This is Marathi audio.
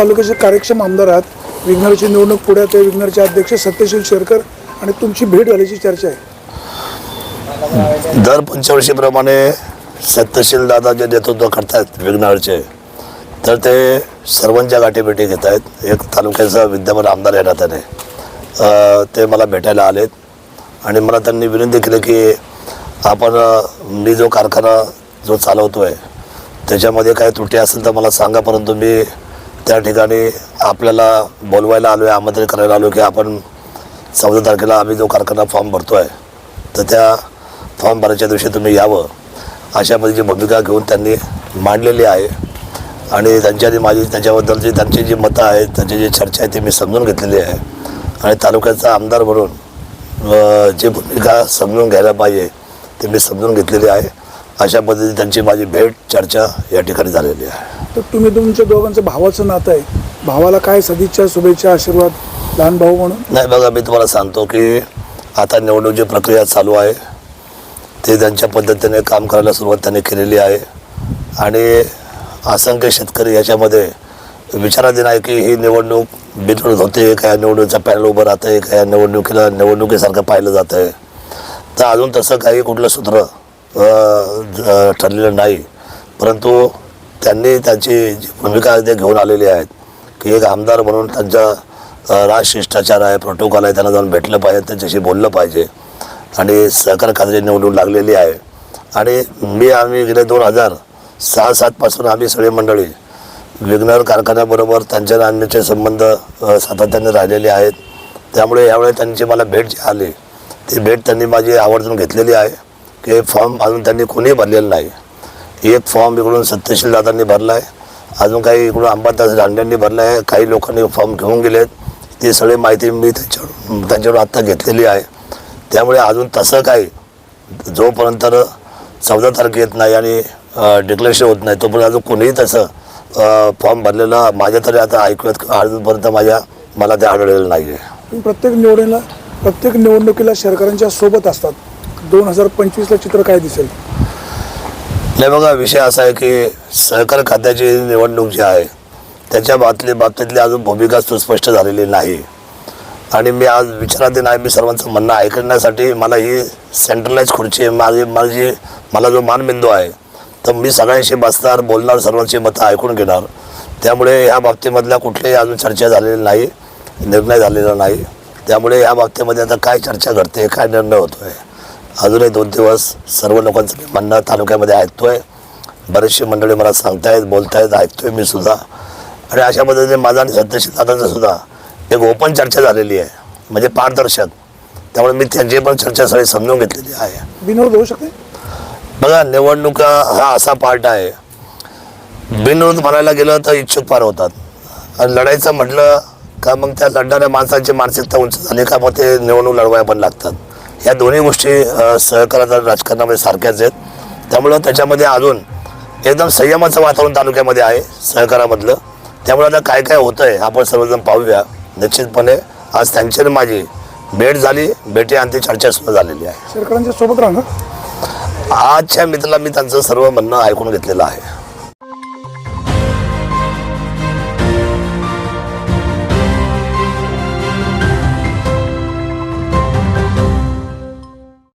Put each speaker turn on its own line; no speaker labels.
तालुक्याचे कार्यक्षम आमदार आहात. विघ्नरची निवडणूक पुढ्यात आहे विघ्नरचे अध्यक्ष सत्यशील शेरकर आणि तुमची भेट झाल्याची चर्चा आहे.
दर पंचवर्षीप्रमाणे सत्यशील दादा जे नेतृत्व करतायत विघ्नरचे तर ते सर्वांच्या गाठीभेटी घेत आहेत एक तालुक्याचा विद्यमान आमदार या नात्याने ते मला भेटायला आलेत. आणि मला त्यांनी विनंती केली की आपण मी जो कारखाना जो चालवतो आहे त्याच्यामध्ये काही त्रुटी असेल तर मला सांगा परंतु मी त्या ठिकाणी आपल्याला बोलवायला आलो आहे आमंत्रित करायला आलो की आपण चौदा तारखेला आम्ही जो कारखाना फॉर्म भरतो आहे तर त्या फॉर्म भरायच्या दिवशी तुम्ही यावं अशा पद्धतीची भूमिका घेऊन त्यांनी मांडलेली आहे. आणि त्यांच्या माझी त्याच्याबद्दलची त्यांची जी मतं आहेत त्यांची जी चर्चा आहे ती मी समजून घेतलेली आहे. आणि तालुक्याचा आमदार म्हणून जी भूमिका समजून घ्यायला पाहिजे ती मी समजून घेतलेली आहे. अशा पद्धतीने त्यांची माझी भेट चर्चा या ठिकाणी झालेली आहे.
तर तुम्ही तुमच्या दोघांचं भावाचं नातं आहे. भावाला काय सदिच्छा शुभेच्छा आशीर्वाद लहान भाऊ म्हणून?
नाही बघा मी तुम्हाला सांगतो की आता निवडणुकीची प्रक्रिया चालू आहे ते त्यांच्या पद्धतीने काम करायला सुरुवात त्यांनी केलेली आहे. आणि असंख्य शेतकरी याच्यामध्ये विचाराधीन आहे की ही निवडणूक बिनविरोध होते का या निवडणुकीचा पॅनल उभं राहतं आहे का या निवडणुकीला निवडणुकीसारखं पाहिलं जातं आहे तर अजून तसं काही कुठलं सूत्र ठरलेलं नाही. परंतु त्यांनी त्यांची जी भूमिका ते घेऊन आलेली आहेत. की एक आमदार म्हणून त्यांचा राजशिष्टाचार आहे प्रोटोकॉल आहे त्यांना जाऊन भेटलं पाहिजे त्यांच्याशी बोललं पाहिजे. आणि सहकार खात्याची निवडणूक लागलेली आहे. आणि मी आम्ही गेले दोन हजार सहा सातपासून आम्ही सगळी मंडळी विघ्नर कारखान्याबरोबर त्यांच्या नाण्याचे संबंध सातत्याने राहिलेले आहेत. त्यामुळे यावेळी त्यांची मला भेट जी आली ती भेट त्यांनी माझी आवर्जून घेतलेली आहे. की फॉर्म अजून त्यांनी कोणीही भरलेलं नाही. एक फॉर्म इकडून सत्यशील दादांनी भरला आहे. अजून काही इकडून अंबादास दांड्यांनी भरला आहे. काही लोकांनी फॉर्म घेऊन गेले आहेत ती सगळी माहिती मी त्यांच्याकडून त्यांच्याकडून आत्ता घेतलेली आहे. त्यामुळे अजून तसं काही जोपर्यंत चौदा तारखे येत नाही आणि डिक्लेरेशन होत नाही तोपर्यंत अजून कोणीही तसं फॉर्म भरलेला माझ्या तरी आता ऐकूयात अजूनपर्यंत माझ्या मला ते आढळलेलं नाही आहे
प्रत्येक निवडीला प्रत्येक निवडणुकीला सरकारांच्या सोबत असतात. दोन हजार पंचवीसला चित्र काय दिसेल?
नाही बघा विषय असा आहे की सहकार खात्याची निवडणूक जी आहे त्याच्या बातली बाबतीतली अजून भूमिका सुस्पष्ट झालेली नाही. आणि मी आज विचाराधीन आहे मी सर्वांचं म्हणणं ऐकण्यासाठी मला ही सेंट्रलाइज खुर्ची माझी माझी मला जो मानबिंदू आहे तर मी सगळ्यांशी बसणार बोलणार सर्वांची मतं ऐकून घेणार. त्यामुळे ह्या बाबतीमधल्या कुठल्याही अजून चर्चा झालेली नाही निर्णय झालेला नाही. त्यामुळे या बाबतीमध्ये आता काय चर्चा घडते काय निर्णय होतो आहे अजूनही दोन दिवस सर्व लोकांचं मी म्हणणं तालुक्यामध्ये ऐकतोय. बरेचसे मंडळी मला सांगतायत बोलतायत ऐकतोय मी सुद्धा. आणि अशा पद्धतीने माझा आणि सत्यशील दादांचं सुद्धा एक ओपन चर्चा झालेली आहे म्हणजे पारदर्शक. त्यामुळे मी त्यांची पण चर्चा सगळी समजून घेतलेली आहे.
बिनविरोध होऊ शकते?
बघा निवडणुका हा असा पार्ट आहे. बिनविरोध म्हणायला गेलं तर इच्छुक फार होतात. आणि लढायचं म्हटलं का मग त्या लढणाऱ्या माणसांची मानसिकता उंच झाली का मग ते निवडणूक लढवाया पण लागतात. ह्या दोन्ही गोष्टी आणि राजकारणामध्ये सारख्याच आहेत. त्यामुळं त्याच्यामध्ये अजून एकदम संयमाचं वातावरण तालुक्यामध्ये आहे सहकारामधलं त्यामुळे आता काय काय होतं आहे आपण सर्वजण पाहूया. निश्चितपणे आज त्यांची माझी भेट झाली भेटी आणि चर्चा सुद्धा झालेली आहे.
शेरकरांच्या सोबत राहणार?
आजच्या मित्राला मी त्यांचं सर्व म्हणणं ऐकून घेतलेलं आहे.